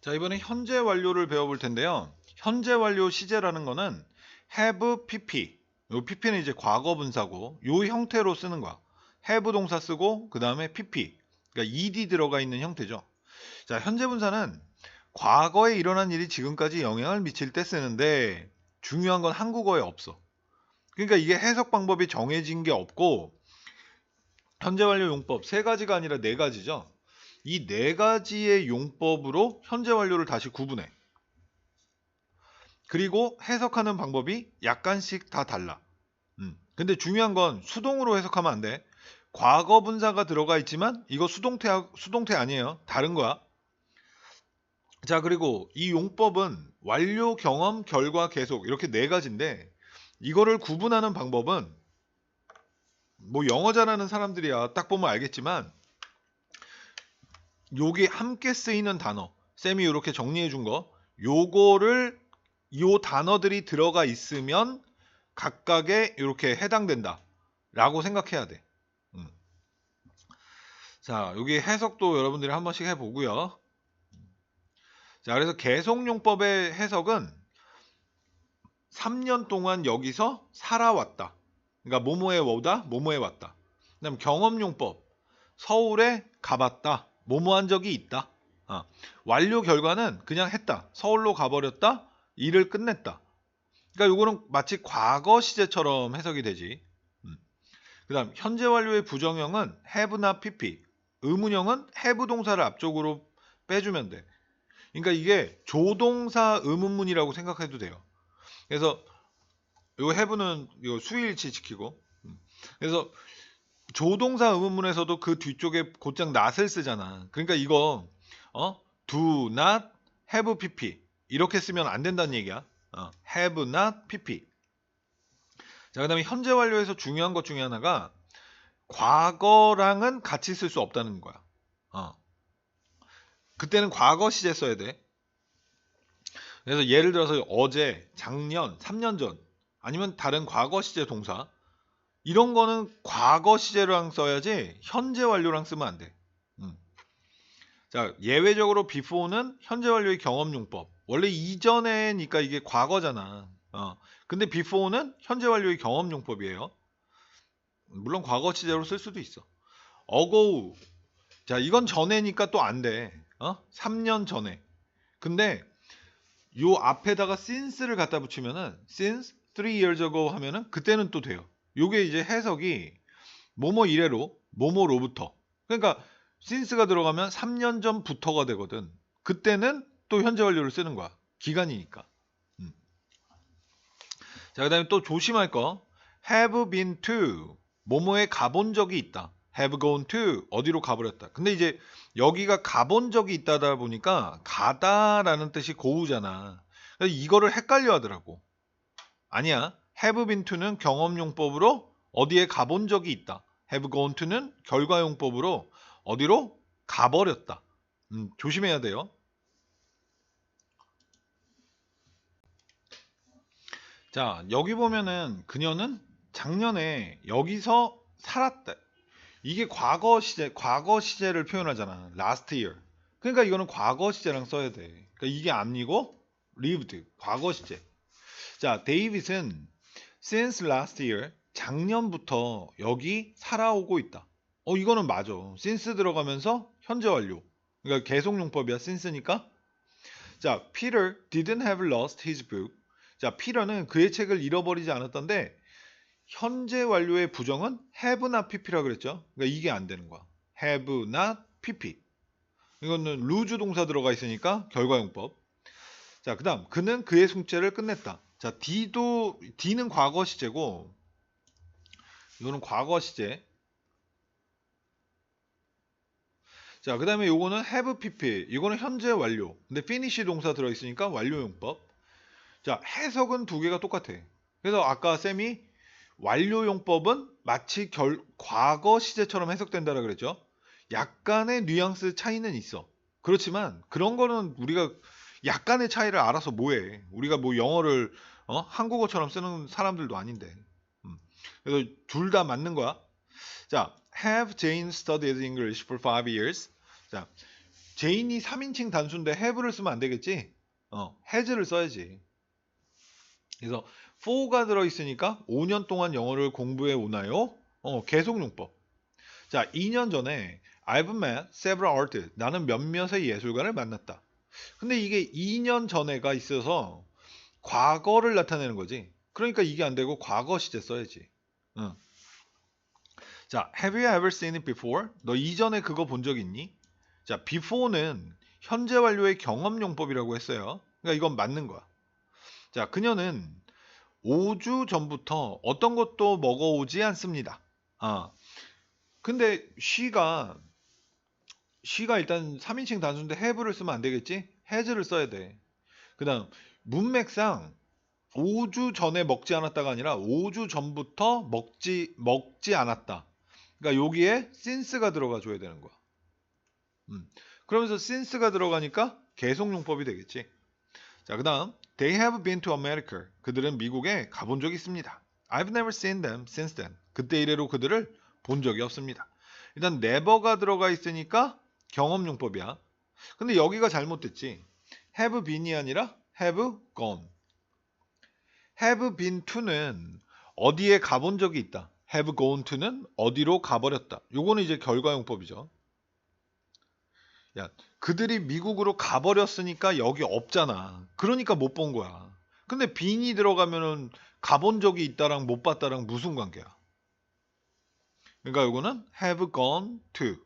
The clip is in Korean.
자, 이번에 현재 완료를 배워볼 텐데요. 현재 완료 시제라는 거는 have pp. 요 pp는 이제 과거 분사고 요 형태로 쓰는 거야. have 동사 쓰고 그 다음에 pp. 그러니까 ed 들어가 있는 형태죠. 자, 현재 분사는 과거에 일어난 일이 지금까지 영향을 미칠 때 쓰는데 중요한 건 한국어에 없어. 그러니까 이게 해석 방법이 정해진 게 없고 현재 완료 용법 세 가지가 아니라 네 가지죠. 이 네 가지의 용법으로 현재 완료를 다시 구분해. 그리고 해석하는 방법이 약간씩 다 달라. 음. 근데 중요한 건 수동으로 해석하면 안 돼. 과거 분사가 들어가 있지만 이거 수동태 수동태 아니에요. 다른 거야. 자, 그리고 이 용법은 완료, 경험, 결과, 계속 이렇게 네 가지인데 이거를 구분하는 방법은 뭐 영어 잘하는 사람들이야 딱 보면 알겠지만 요게 함께 쓰이는 단어. 쌤이 이렇게 정리해 준 거. 요거를 요 단어들이 들어가 있으면 각각에 이렇게 해당된다. 라고 생각해야 돼. 음. 자 여기 해석도 여러분들이 한 번씩 해보고요. 자 그래서 개성용법의 해석은 3년 동안 여기서 살아왔다. 그러니까 뭐뭐에 오다 뭐뭐에 왔다. 그다음 경험용법. 서울에 가봤다 뭐뭐 한 적이 있다. 어. 완료 결과는 그냥 했다. 서울로 가버렸다. 일을 끝냈다. 그러니까 요거는 마치 과거 시제처럼 해석이 되지. 음. 그 다음 현재 완료의 부정형은 have나 pp. 의문형은 have 동사를 앞쪽으로 빼주면 돼. 그러니까 이게 조동사 의문문이라고 생각해도 돼요. 그래서 요 have는 요 수일치 지키고. 음. 그래서 조동사 의문문에서도 그 뒤쪽에 곧장 not을 쓰잖아. 그러니까 이거 어 do not have pp 이렇게 쓰면 안 된다는 얘기야. 어, have not pp. 자 그다음에 현재 완료에서 중요한 것 중에 하나가 과거랑은 같이 쓸 수 없다는 거야. 어. 그때는 과거 시제 써야 돼. 그래서 예를 들어서 어제, 작년, 3년 전 아니면 다른 과거 시제 동사 이런 거는 과거 시제랑 써야지 현재 완료랑 쓰면 안 돼. 음. 자 예외적으로 before는 현재 완료의 경험용법. 원래 이전에니까 이게 과거잖아. 어. 근데 before는 현재 완료의 경험용법이에요. 물론 과거 시제로 쓸 수도 있어. ago. 자 이건 전에니까 또 안 돼. 어? 3년 전에. 근데 요 앞에다가 since를 갖다 붙이면은 since 3 years ago 하면은 그때는 또 돼요. 요게 이제 해석이 뭐뭐 이래로 뭐뭐로부터. 그러니까 since가 들어가면 3년 전부터가 되거든. 그때는 또 현재 완료를 쓰는 거야. 기간이니까. 음. 자 그 다음에 또 조심할 거. Have been to. 뭐뭐에 가본 적이 있다. Have gone to. 어디로 가버렸다. 근데 이제 여기가 가본 적이 있다다 보니까 가다라는 뜻이 고우잖아. 이거를 헷갈려 하더라고. 아니야 have been to는 경험용법으로 어디에 가본 적이 있다. have gone to는 결과용법으로 어디로 가버렸다. 음, 조심해야 돼요. 자, 여기 보면은 그녀는 작년에 여기서 살았다. 이게 과거 시제, 과거 시제를 표현하잖아. last year. 그러니까 이거는 과거 시제랑 써야 돼. 그러니까 이게 아니고 lived, 과거 시제. 자, 데이빗은 since last year 작년부터 여기 살아오고 있다. 어 이거는 맞아. since 들어가면서 현재 완료. 그러니까 계속 용법이야. since니까. 자, Peter didn't have lost his book. 자, 피터는 그의 책을 잃어버리지 않았던데 현재 완료의 부정은 have not pp라 그랬죠. 그러니까 이게 안 되는 거야. have not pp. 이거는 lose 동사 들어가 있으니까 결과용법. 자, 그다음 그는 그의 숙제를 끝냈다. 자, D도 D는 과거 시제고 이거는 과거 시제. 자, 그다음에 요거는 have pp. 이거는 현재 완료. 근데 finish 동사 들어 있으니까 완료용법. 자, 해석은 두 개가 똑같아. 그래서 아까 쌤이 완료용법은 마치 결, 과거 시제처럼 해석된다라 그랬죠. 약간의 뉘앙스 차이는 있어. 그렇지만 그런 거는 우리가 약간의 차이를 알아서 뭐해. 우리가 뭐 영어를 어? 한국어처럼 쓰는 사람들도 아닌데. 음. 그래서 둘 다 맞는 거야. 자, have Jane studied English for five years? 자, 제인이 3인칭 단수인데 have를 쓰면 안 되겠지? 어, has를 써야지. 그래서 for가 들어있으니까 5년 동안 영어를 공부해 오나요? 어, 계속 용법. 자, 2년 전에 I've met several artists. 나는 몇몇의 예술가를 만났다. 근데 이게 2년 전에가 있어서 과거를 나타내는 거지. 그러니까 이게 안 되고 과거 시제 써야지. 응. 자, have you ever seen it before? 너 이전에 그거 본 적 있니? 자, before는 현재 완료의 경험 용법이라고 했어요. 그러니까 이건 맞는 거야. 자, 그녀는 5주 전부터 어떤 것도 먹어오지 않습니다. 아. 근데 she가 she가 일단 3인칭 단수인데 have를 쓰면 안 되겠지? has를 써야 돼. 그 다음 문맥상 5주 전에 먹지 않았다가 아니라 5주 전부터 먹지 먹지 않았다. 그러니까 여기에 since가 들어가 줘야 되는 거야. 음. 그러면서 since가 들어가니까 계속용법이 되겠지. 자, 그 다음 they have been to America. 그들은 미국에 가본 적이 있습니다. I've never seen them since then. 그때 이래로 그들을 본 적이 없습니다. 일단 never가 들어가 있으니까 경험용법이야. 근데 여기가 잘못됐지. have been이 아니라 have gone. have been to는 어디에 가본 적이 있다. have gone to는 어디로 가버렸다. 요거는 이제 결과용법이죠. 야, 그들이 미국으로 가버렸으니까 여기 없잖아. 그러니까 못 본 거야. 근데 빈이 들어가면은 가본 적이 있다랑 못 봤다랑 무슨 관계야? 그러니까 요거는 have gone to.